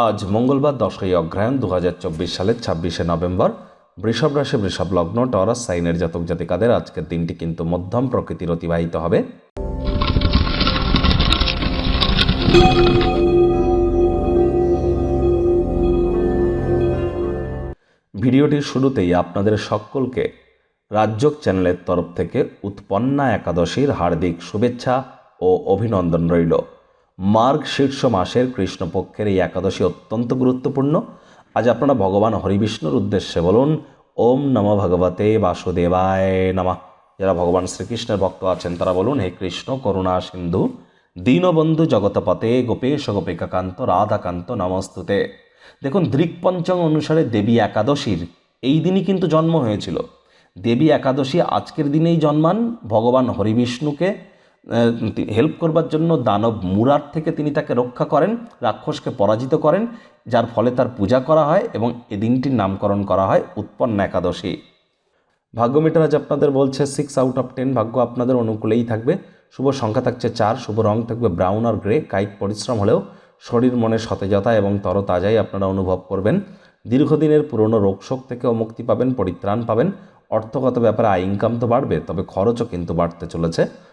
আজ মঙ্গলবার দশই অগ্রহায়ণ দু হাজার চব্বিশ সালের ছাব্বিশে নভেম্বর। বৃষভ রাশি, বৃষভ লগ্ন, টরাস, সাইনের জাতক জাতিকাদের আজকের দিনটি কিন্তু মধ্যম প্রকৃতির অতিবাহিত হবে। ভিডিওটির শুরুতেই আপনাদের সকলকে রাজ্যক চ্যানেলের তরফ থেকে উৎপন্না একাদশীর হার্দিক শুভেচ্ছা ও অভিনন্দন রইল। মার্গ শীর্ষ মাসের কৃষ্ণপক্ষের এই একাদশী অত্যন্ত গুরুত্বপূর্ণ। আজ আপনারা ভগবান হরিবিষ্ণুর উদ্দেশ্যে বলুন, ওম নম ভগবতে বাসুদেবায় নমঃ। যারা ভগবান শ্রীকৃষ্ণের ভক্ত আছেন, তারা বলুন, হে কৃষ্ণ, করুণা সিন্ধু, দীনবন্ধু জগতপতে গোপেশ গোপিকাকান্ত, রাধাকান্ত, নমস্তুতে। দেখুন, দৃক্পঞ্চম অনুসারে দেবী একাদশীর এই দিনই কিন্তু জন্ম হয়েছিল। দেবী একাদশী আজকের দিনেই জন্মান, ভগবান হরিবিষ্ণুকে হেল্প করবার জন্য দানব মুরার থেকে তিনি তাকে রক্ষা করেন, রাক্ষসকে পরাজিত করেন, যার ফলে তার পূজা করা হয় এবং এ দিনটির নামকরণ করা হয় উৎপন্ন একাদশী। ভাগ্য মিটার আজ আপনাদের বলছে সিক্স আউট অফ টেন ভাগ্য আপনাদের অনুকূলেই থাকবে। শুভ সংখ্যা থাকছে চার, শুভ রং থাকবে ব্রাউন আর গ্রে কায়িক পরিশ্রম হলেও শরীর মনে সতেজতা এবং তরতাজাই আপনারা অনুভব করবেন। দীর্ঘদিনের পুরনো রোগশোক থেকেও মুক্তি পাবেন, পরিত্রাণ পাবেন। অর্থগত ব্যাপারে আয় ইনকাম তো বাড়বে, তবে খরচও কিন্তু বাড়তে চলেছে।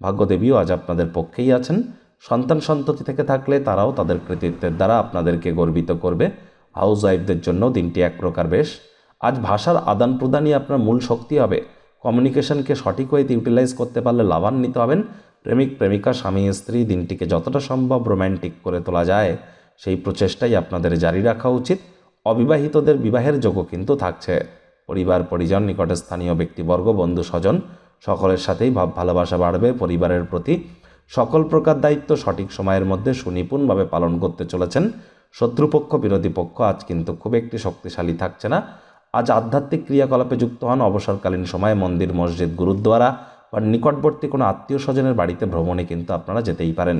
ভাগ্যদেবীও আজ আপনাদের পক্ষেই আছেন। সন্তান সন্ততি থেকে থাকলে তারাও তাদের কৃতিত্বের দ্বারা আপনাদেরকে গর্বিত করবে। হাউস ওয়াইফদের জন্য দিনটি এক প্রকার বেশ। আজ ভাষার আদান প্রদানই আপনার মূল শক্তি হবে। কমিউনিকেশনকে সঠিক ওয়েতে ইউটিলাইজ করতে পারলে লাভান্বিত হবেন। প্রেমিক, প্রেমিকা, স্বামী, স্ত্রী দিনটিকে যতটা সম্ভব রোম্যান্টিক করে তোলা যায়, সেই প্রচেষ্টাই আপনাদের জারি রাখা উচিত। অবিবাহিতদের বিবাহের যোগও কিন্তু থাকছে। পরিবার, পরিজন নিকটে স্থানীয় ব্যক্তিবর্গ, বন্ধু, স্বজন সকলের সাথেই ভাব ভালোবাসা বাড়বে, পরিবারের প্রতি সকল প্রকার দায়িত্ব সঠিক সময়ের মধ্যে সুনিপুণভাবে পালন করতে চলেছেন। শত্রুপক্ষ, বিরোধী পক্ষ আজ কিন্তু খুব একটি শক্তিশালী থাকছে না। আজ আধ্যাত্মিক ক্রিয়াকলাপে যুক্ত হন অবসরকালীন সময়ে মন্দির, মসজিদ, গুরুদ্বারা বা নিকটবর্তী কোনো আত্মীয় স্বজনের বাড়িতে ভ্রমণে কিন্তু আপনারা যেতেই পারেন।